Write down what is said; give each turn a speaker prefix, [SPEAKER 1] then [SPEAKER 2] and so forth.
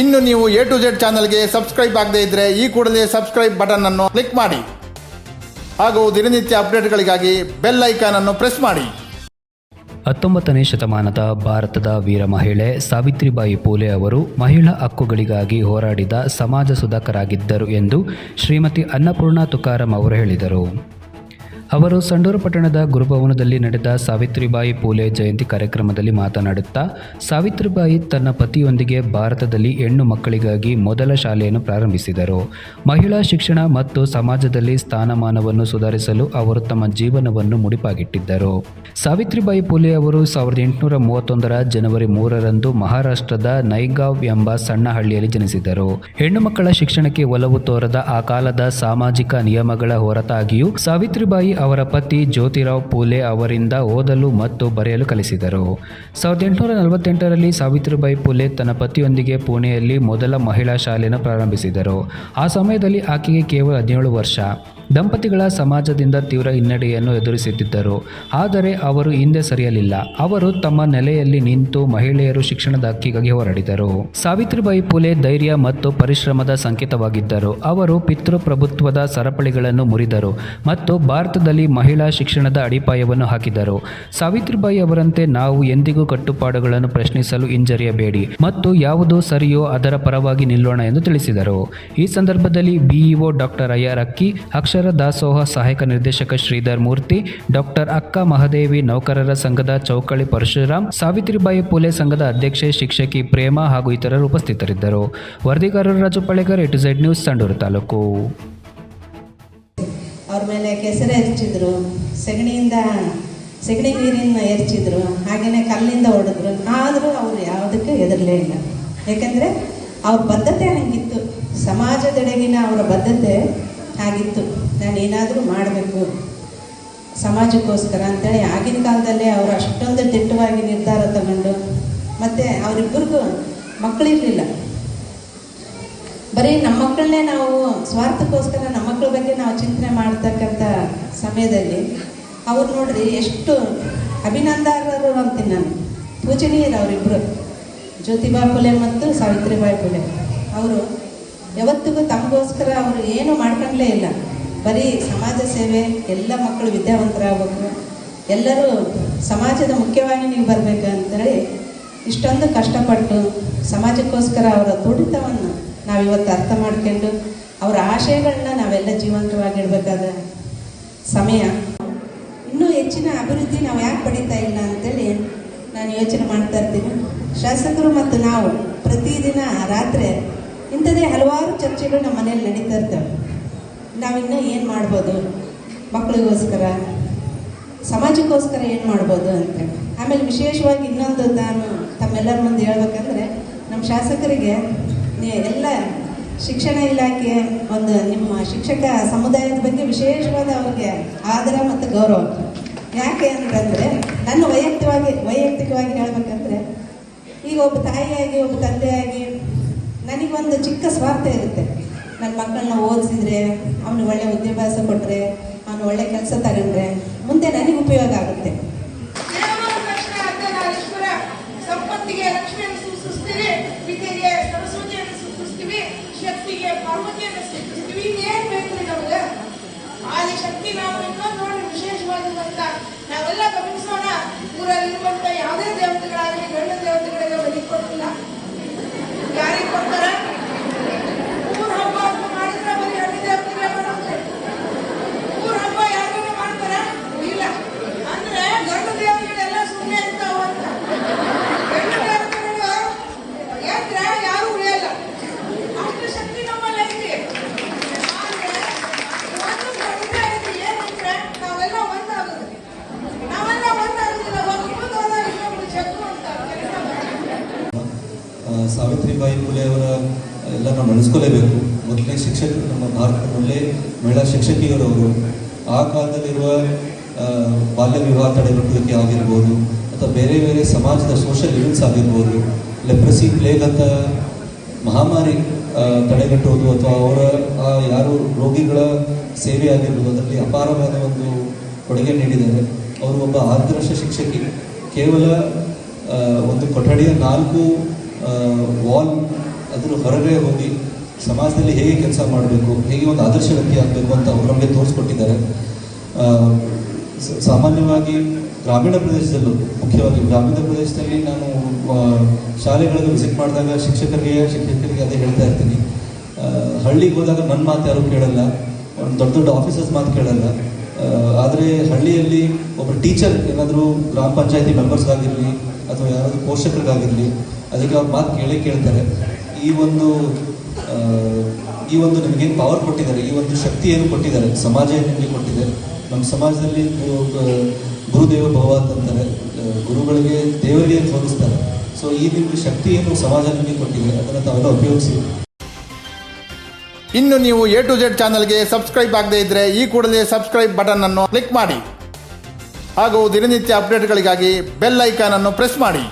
[SPEAKER 1] ಇನ್ನು ನೀವು A to Z ಚಾನಲ್ಗೆ ಸಬ್ಸ್ಕ್ರೈಬ್ ಆಗದೇ ಇದ್ದರೆ ಈ ಕೂಡಲೇ ಸಬ್ಸ್ಕ್ರೈಬ್ ಬಟನ್ ಅನ್ನು ಕ್ಲಿಕ್ ಮಾಡಿ. ಹಾಗೂ ದಿನನಿತ್ಯ ಅಪ್ಡೇಟ್ಗಳಿಗಾಗಿ ಬೆಲ್ ಐಕಾನ್ ಅನ್ನು ಪ್ರೆಸ್ ಮಾಡಿ.
[SPEAKER 2] ಹತ್ತೊಂಬತ್ತನೇ ಶತಮಾನದ ಭಾರತದ ವೀರ ಮಹಿಳೆ ಸಾವಿತ್ರಿಬಾಯಿ ಪೂಲೆ ಅವರು ಮಹಿಳಾ ಹಕ್ಕುಗಳಿಗಾಗಿ ಹೋರಾಡಿದ ಸಮಾಜ ಸುಧಾಕರಾಗಿದ್ದರು ಎಂದು ಶ್ರೀಮತಿ ಅನ್ನಪೂರ್ಣ ತುಕಾರಾಂ ಅವರು ಹೇಳಿದರು. ಅವರು ಸಂಡೂರು ಪಟ್ಟಣದ ಗುರುಭವನದಲ್ಲಿ ನಡೆದ ಸಾವಿತ್ರಿಬಾಯಿ ಪೂಲೆ ಜಯಂತಿ ಕಾರ್ಯಕ್ರಮದಲ್ಲಿ ಮಾತನಾಡುತ್ತಾ, ಸಾವಿತ್ರಿಬಾಯಿ ತನ್ನ ಪತಿಯೊಂದಿಗೆ ಭಾರತದಲ್ಲಿ ಹೆಣ್ಣು ಮಕ್ಕಳಿಗಾಗಿ ಮೊದಲ ಶಾಲೆಯನ್ನು ಪ್ರಾರಂಭಿಸಿದರು. ಮಹಿಳಾ ಶಿಕ್ಷಣ ಮತ್ತು ಸಮಾಜದಲ್ಲಿ ಸ್ಥಾನಮಾನವನ್ನು ಸುಧಾರಿಸಲು ಅವರು ತಮ್ಮ ಜೀವನವನ್ನು ಮುಡಿಪಾಗಿಟ್ಟಿದ್ದರು. ಸಾವಿತ್ರಿಬಾಯಿ ಪೂಲೆ ಅವರು ಸಾವಿರದ ಎಂಟುನೂರ ಮೂವತ್ತೊಂದರ ಜನವರಿ ಮೂರರಂದು ಮಹಾರಾಷ್ಟ್ರದ ನೈಗಾವ್ ಎಂಬ ಸಣ್ಣ ಹಳ್ಳಿಯಲ್ಲಿ ಜನಿಸಿದರು. ಹೆಣ್ಣು ಮಕ್ಕಳ ಶಿಕ್ಷಣಕ್ಕೆ ಒಲವು ತೋರದ ಆ ಕಾಲದ ಸಾಮಾಜಿಕ ನಿಯಮಗಳ ಹೊರತಾಗಿಯೂ ಸಾವಿತ್ರಿಬಾಯಿ ಅವರ ಪತಿ ಜ್ಯೋತಿರಾವ್ ಪೂಲೆ ಅವರಿಂದ ಓದಲು ಮತ್ತು ಬರೆಯಲು ಕಲಿಸಿದರು. ಸಾವಿರದ ಎಂಟುನೂರ ನಲವತ್ತೆಂಟರಲ್ಲಿ ಸಾವಿತ್ರಿಬಾಯಿ ಪೂಲೆ ತನ್ನ ಪತಿಯೊಂದಿಗೆ ಪುಣೆಯಲ್ಲಿ ಮೊದಲ ಮಹಿಳಾ ಶಾಲೆಯನ್ನು ಪ್ರಾರಂಭಿಸಿದರು. ಆ ಸಮಯದಲ್ಲಿ ಆಕೆಗೆ ಕೇವಲ ಹದಿನೇಳು ವರ್ಷ. ದಂಪತಿಗಳ ಸಮಾಜದಿಂದ ತೀವ್ರ ಹಿನ್ನಡೆಯನ್ನು ಎದುರಿಸುತ್ತಿದ್ದರು. ಆದರೆ ಅವರು ಹಿಂದೆ ಸರಿಯಲಿಲ್ಲ. ಅವರು ತಮ್ಮ ನೆಲೆಯಲ್ಲಿ ನಿಂತು ಮಹಿಳೆಯರು ಶಿಕ್ಷಣದ ಹಕ್ಕಿಗಾಗಿ ಹೋರಾಡಿದರು. ಸಾವಿತ್ರಿಬಾಯಿ ಪುಲೆ ಧೈರ್ಯ ಮತ್ತು ಪರಿಶ್ರಮದ ಸಂಕೇತವಾಗಿದ್ದರು. ಅವರು ಪಿತೃಪ್ರಭುತ್ವದ ಸರಪಳಿಗಳನ್ನು ಮುರಿದರು ಮತ್ತು ಭಾರತದಲ್ಲಿ ಮಹಿಳಾ ಶಿಕ್ಷಣದ ಅಡಿಪಾಯವನ್ನು ಹಾಕಿದರು. ಸಾವಿತ್ರಿಬಾಯಿ ಅವರಂತೆ ನಾವು ಎಂದಿಗೂ ಕಟ್ಟುಪಾಡುಗಳನ್ನು ಪ್ರಶ್ನಿಸಲು ಹಿಂಜರಿಯಬೇಡಿ ಮತ್ತು ಯಾವುದು ಸರಿಯೋ ಅದರ ಪರವಾಗಿ ನಿಲ್ಲೋಣ ಎಂದು ತಿಳಿಸಿದರು. ಈ ಸಂದರ್ಭದಲ್ಲಿ ಬಿಇಒ ಡಾಕ್ಟರ್ ಅಯ್ಯರ್ ಅಕ್ಕಿ ಅಕ್ಷರ ದಾಸೋಹ ಸಹಾಯಕ ನಿರ್ದೇಶಕ ಶ್ರೀಧರ್ ಮೂರ್ತಿ, ಡಾಕ್ಟರ್ ಅಕ್ಕ ಮಹದೇವಿ ನೌಕರರ ಸಂಘದ ಚೌಕಳಿ ಪರಶುರಾಮ್, ಸಾವಿತ್ರಿಬಾಯಿ ಪುಲೆ ಸಂಘದ ಅಧ್ಯಕ್ಷೆ ಶಿಕ್ಷಕಿ ಪ್ರೇಮ ಹಾಗೂ ಇತರರು ಉಪಸ್ಥಿತರಿದ್ದರು. ವರದಿಗಾರರು Raju Palegar A to Z news, Sandur taluk.
[SPEAKER 3] ಅವ್ರ ಮೇಲೆ ಕೆಸರು ಎರಚಿದ್ರು, ಸಗಣಿಯಿಂದ ಸಗಣಿ ನೀರಿನ ಎರಚಿದ್ರು ಹಾಗೆಯೇ ಕಲ್ಲಿಂದ ಹೊಡೆದ್ರು, ಆದರೂ ಅವರು ಯಾವುದಕ್ಕೆ ಹೆದರಲೇ ಇಲ್ಲ. ಯಾಕಂದರೆ ಅವ್ರ ಬದ್ಧತೆ ಹಂಗಿತ್ತು. ಸಮಾಜದೆಡೆಗಿನ ಅವರ ಬದ್ಧತೆ ಹಾಗಿತ್ತು ನಾನು ಏನಾದರೂ ಮಾಡಬೇಕು. ಸಮಾಜಕ್ಕೋಸ್ಕರ ಅಂತೇಳಿ ಆಗಿನ ಕಾಲದಲ್ಲೇ ಅವರು ಅಷ್ಟೊಂದು ದಿಟ್ಟವಾಗಿ ನಿರ್ಧಾರ ತಗೊಂಡು, ಮತ್ತು ಅವರಿಬ್ಬರಿಗೂ ಮಕ್ಕಳಿರಲಿಲ್ಲ ಬರೀ ನಮ್ಮ ಮಕ್ಕಳನ್ನೇ ನಾವು ಸ್ವಾರ್ಥಕ್ಕೋಸ್ಕರ ನಮ್ಮ ಮಕ್ಕಳ ಬಗ್ಗೆ ನಾವು ಚಿಂತನೆ ಮಾಡ್ತಕ್ಕಂಥ ಸಮಯದಲ್ಲಿ ಅವ್ರು ನೋಡಿರಿ ಎಷ್ಟು ಅಭಿನಂದಾರರು ಅಂತೀನಿ ನಾನು. ಪೂಜನೀಯರು ಅವರಿಬ್ಬರು ಜ್ಯೋತಿಬಾ ಫುಲೆ ಮತ್ತು ಸಾವಿತ್ರಿಬಾಯಿ ಫುಲೆ. ಅವರು ಯಾವತ್ತಿಗೂ ತಮಗೋಸ್ಕರ ಅವರು ಏನು ಮಾಡ್ಕೊಂಡ್ಲೇ ಇಲ್ಲ. ಬರೀ ಸಮಾಜ ಸೇವೆ, ಎಲ್ಲ ಮಕ್ಕಳು ವಿದ್ಯಾವಂತರಾಗಬೇಕು. ಎಲ್ಲರೂ ಸಮಾಜದ ಮುಖ್ಯವಾಗಿ ನೀವು ಬರಬೇಕು ಅಂತೇಳಿ ಇಷ್ಟೊಂದು ಕಷ್ಟಪಟ್ಟು ಸಮಾಜಕ್ಕೋಸ್ಕರ ಅವರ ತುಡಿತವನ್ನು ನಾವಿವತ್ತು ಅರ್ಥ ಮಾಡ್ಕೊಂಡು ಅವರ ಆಶಯಗಳನ್ನ ನಾವೆಲ್ಲ ಜೀವಂತವಾಗಿಡಬೇಕಾದ ಸಮಯ. ಇನ್ನೂ ಹೆಚ್ಚಿನ ಅಭಿವೃದ್ಧಿ ನಾವು ಯಾಕೆ ಪಡೀತಾ ಇಲ್ಲ ಅಂತೇಳಿ ನಾನು ಯೋಚನೆ ಮಾಡ್ತಾ ಇರ್ತೀನಿ. ಶಾಸಕರು ಮತ್ತು ನಾವು ಪ್ರತಿದಿನ ರಾತ್ರಿ ಇಂಥದ್ದೇ ಹಲವಾರು ಚರ್ಚೆಗಳು ನಮ್ಮ ಮನೇಲಿ ನಡೀತಾ ಇರ್ತವೆ. ನಾವಿನ್ನೂ ಏನು ಮಾಡ್ಬೋದು? ಮಕ್ಕಳಿಗೋಸ್ಕರ, ಸಮಾಜಕ್ಕೋಸ್ಕರ ಏನು ಮಾಡ್ಬೋದು ಅಂತ. ಆಮೇಲೆ ವಿಶೇಷವಾಗಿ ಇನ್ನೊಂದು ನಾನು ತಮ್ಮೆಲ್ಲರ ಮುಂದೆ ಹೇಳ್ಬೇಕಂದ್ರೆ, ನಮ್ಮ ಶಾಸಕರಿಗೆ ಎಲ್ಲ ಶಿಕ್ಷಣ ಇಲಾಖೆ ಒಂದು ನಿಮ್ಮ ಶಿಕ್ಷಕ ಸಮುದಾಯದ ಬಗ್ಗೆ ವಿಶೇಷವಾದ ಅವ್ರಿಗೆ ಆದರ ಮತ್ತು ಗೌರವ. ಯಾಕೆ ಅಂತಂದರೆ, ನನ್ನ ವೈಯಕ್ತಿಕವಾಗಿ ವೈಯಕ್ತಿಕವಾಗಿ ಹೇಳ್ಬೇಕಂದ್ರೆ, ಈಗ ಒಬ್ಬ ತಾಯಿಯಾಗಿ, ಒಬ್ಬ ತಂದೆಯಾಗಿ ನನಗೊಂದು ಚಿಕ್ಕ ಸ್ವಾರ್ಥ ಇರುತ್ತೆ. ನನ್ನ ಮಕ್ಕಳನ್ನ ಓದಿಸಿದ್ರೆ, ಅವನು ಒಳ್ಳೆ ವಿದ್ಯಾಭ್ಯಾಸ ಕೊಟ್ಟರೆ ಅವನು ಒಳ್ಳೆ ಕೆಲಸ ತಗೊಂಡ್ರೆ, ಮುಂದೆ ನನಗೆ ಉಪಯೋಗ ಆಗುತ್ತೆ.
[SPEAKER 4] ಆ ಶಕ್ತಿ ನಾವು ಇನ್ನೊಂದು ನೋಡಿ ವಿಶೇಷವಾಗಿರುವಂತ ನಾವೆಲ್ಲ
[SPEAKER 5] ಸಾವಿತ್ರಿಬಾಯಿ ಫುಲೆ ಅವರ ಎಲ್ಲ ನಾವು ನಡೆಸ್ಕೊಲೇಬೇಕು ಮೊದಲೇ ಶಿಕ್ಷಕರು ನಮ್ಮ ಭಾರತದ ಒಳ್ಳೆ ಮಹಿಳಾ ಶಿಕ್ಷಕಿಯರವರು ಆ ಕಾಲದಲ್ಲಿರುವ ಬಾಲ್ಯ ವಿವಾಹ ತಡೆಗಟ್ಟುವಿಕೆ ಆಗಿರ್ಬೋದು, ಅಥವಾ ಬೇರೆ ಬೇರೆ ಸಮಾಜದ ಸೋಷಿಯಲ್ ಇವೆಂಟ್ಸ್ ಆಗಿರ್ಬೋದು ಲೆಪ್ರಸಿ ಪ್ಲೇಗ್ ಅಂತ ಮಹಾಮಾರಿ ತಡೆಗಟ್ಟುವುದು ಅಥವಾ ಅವರ ಯಾರು ರೋಗಿಗಳ ಸೇವೆ ಆಗಿರ್ಬೋದು, ಅದರಲ್ಲಿ ಅಪಾರವಾದ ಒಂದು ಕೊಡುಗೆ ನೀಡಿದ್ದಾರೆ. ಅವರು ಒಬ್ಬ ಆದರ್ಶ ಶಿಕ್ಷಕಿ. ಕೇವಲ ಒಂದು ಕೊಠಡಿಯ ನಾಲ್ಕು ವಾಲ್ ಅದ್ರ ಹೊರಗಡೆ ಹೋಗಿ ಸಮಾಜದಲ್ಲಿ ಹೇಗೆ ಕೆಲಸ ಮಾಡಬೇಕು, ಹೇಗೆ ಒಂದು ಆದರ್ಶ ವ್ಯಕ್ತಿ ಆಗಬೇಕು ಅಂತ ಅವರು ನಮಗೆ ತೋರಿಸ್ಕೊಟ್ಟಿದ್ದಾರೆ. ಸಾಮಾನ್ಯವಾಗಿ ಗ್ರಾಮೀಣ ಪ್ರದೇಶದಲ್ಲೂ, ಮುಖ್ಯವಾಗಿ ಗ್ರಾಮೀಣ ಪ್ರದೇಶದಲ್ಲಿ ನಾನು ಶಾಲೆಗಳಿಗೆ ವಿಸಿಟ್ ಮಾಡಿದಾಗ ಶಿಕ್ಷಕರಿಗೆ ಶಿಕ್ಷಕರಿಗೆ ಅದೇ ಹೇಳ್ತಾ ಇರ್ತೀನಿ. ಹಳ್ಳಿಗೆ ಹೋದಾಗ ನನ್ನ ಮಾತು ಯಾರು ಕೇಳಲ್ಲ, ಒಂದು ದೊಡ್ಡ ದೊಡ್ಡ ಆಫೀಸರ್ಸ್ ಮಾತು ಕೇಳಲ್ಲ. ಆದರೆ ಹಳ್ಳಿಯಲ್ಲಿ ಒಬ್ಬ ಟೀಚರ್ ಏನಾದರೂ ಗ್ರಾಮ ಪಂಚಾಯತಿ ಮೆಂಬರ್ಸ್ಗಾಗಿರಲಿ ಅಥವಾ ಯಾರಾದರೂ ಪೋಷಕರಿಗಾಗಿರಲಿ ಅದಕ್ಕೆ ಅವ್ರ ಮಾತು ಕೇಳಿ ಕೇಳ್ತಾರೆ. ಈ ಒಂದು ಈ ಒಂದು ನಿಮಗೇನು ಪವರ್ ಕೊಟ್ಟಿದ್ದಾರೆ, ಈ ಒಂದು ಶಕ್ತಿ ಏನು ಕೊಟ್ಟಿದ್ದಾರೆ? ಸಮಾಜ ನಿಮಗೆ ಕೊಟ್ಟಿದೆ? ನಮ್ಮ ಸಮಾಜದಲ್ಲಿ ಗುರುದೇವ ಭವ ಅಂತಾರೆ. ಗುರುಗಳಿಗೆ ದೇವರಿಗೆ ತೋರಿಸ್ತಾರೆ ಸೊ ಈ ನಿಮಗೆ ಶಕ್ತಿ ಏನು ಸಮಾಜ ನಿಮಗೆ ಕೊಟ್ಟಿದೆ, ಅದನ್ನು ತಾವೆಲ್ಲ ಉಪಯೋಗಿಸಿ.
[SPEAKER 1] ಇನ್ನು ನೀವು ಎ ಟು ಜೆಡ್ ಚಾನಲ್ಗೆ ಸಬ್ಸ್ಕ್ರೈಬ್ ಆಗದೇ ಇದ್ದರೆ ಈ ಕೂಡಲೇ ಸಬ್ಸ್ಕ್ರೈಬ್ ಬಟನ್ ಅನ್ನು ಕ್ಲಿಕ್ ಮಾಡಿ. ಹಾಗೂ ದಿನನಿತ್ಯ ಅಪ್ಡೇಟ್ಗಳಿಗಾಗಿ ಬೆಲ್ ಐಕಾನ್ ಅನ್ನು ಪ್ರೆಸ್ ಮಾಡಿ.